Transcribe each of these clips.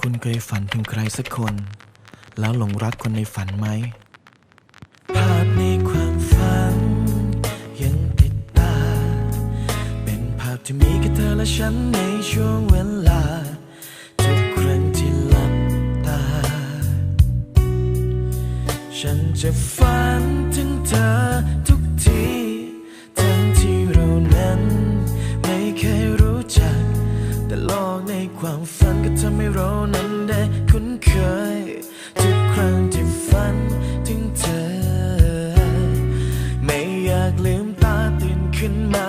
คุณเคยฝันถึงใครสักคน แล้วหลงรักคนในฝันไหม ภาพในความฝัน ยังติดตา เป็นภาพที่มีแค่เธอและฉันในช่วงเวลา ทุกครั้งที่หลับตา ฉันจะฝันถึงเธอทุก ในความฝันก็ทำให้เรานั้นได้คุ้นเคย ทุกครั้งที่ฝันถึงเธอ ไม่อยากลืมตาตื่นขึ้นมา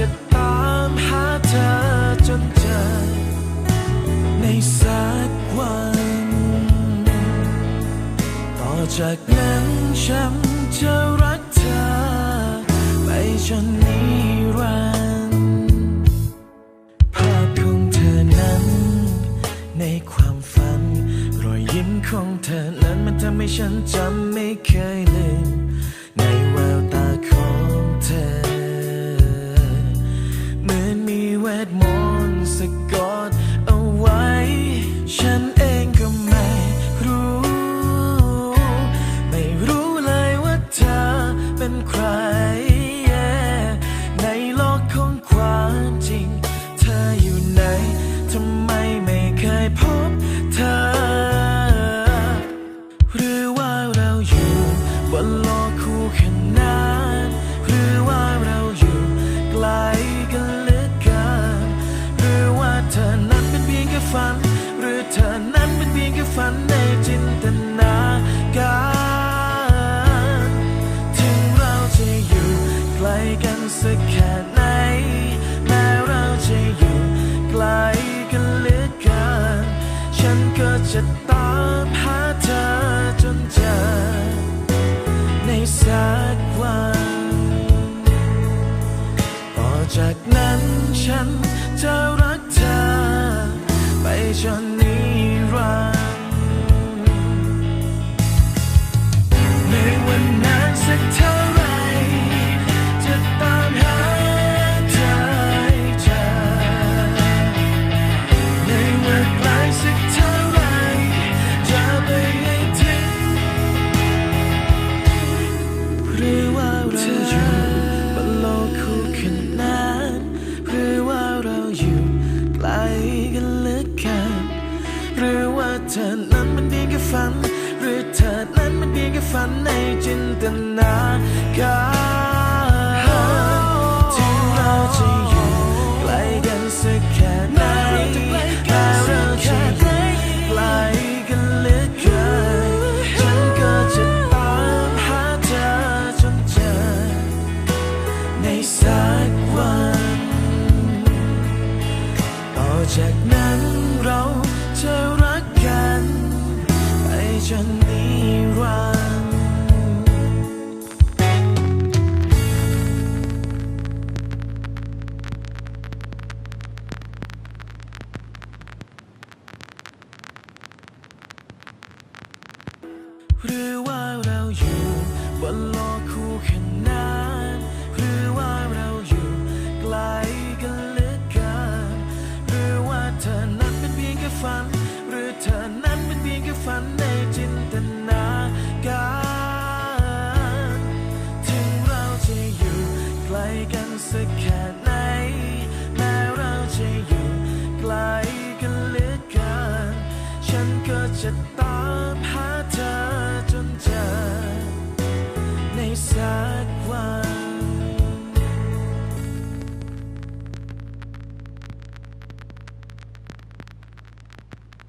จะตามหาเธอจนเจอ ในสักวัน ต่อจากนั้นฉันจะรักเธอ ไปจนนิรันดร์ภาพของเธอนั้น ในความฝัน รอยยิ้มของเธอนั้นมันทำให้ฉันจำไม่เคย บนโลกคู่ขนานหรือว่าเราอยู่ไกลกันเหลือเกินหรือว่าเธอนั้นเป็นเพียงแค่ฝัน หรือเธอนั้นเป็นเพียงแค่ฝันในจินตนาการถึงเราจะอยู่ไกลกันสักแค่ จากนั้นฉันจะรักเธอ ไปจนนิ เธอนั้นมันเพียงแค่ฝัน หรือเธอนั้นมันเพียงแค่ฝันในจินตนาการที่เราจะอยู่ไกลกันสักแค่ไหนแต่เราจะอยู่ไกลกันเหลือเกินฉันก็จะตามหาเธอจนเจอในสักวันต่อจาก จนนิรันดร์หรือว่าเราอยู่บนโลกคู่ จะตามหาเธอจนเจอในสักวัน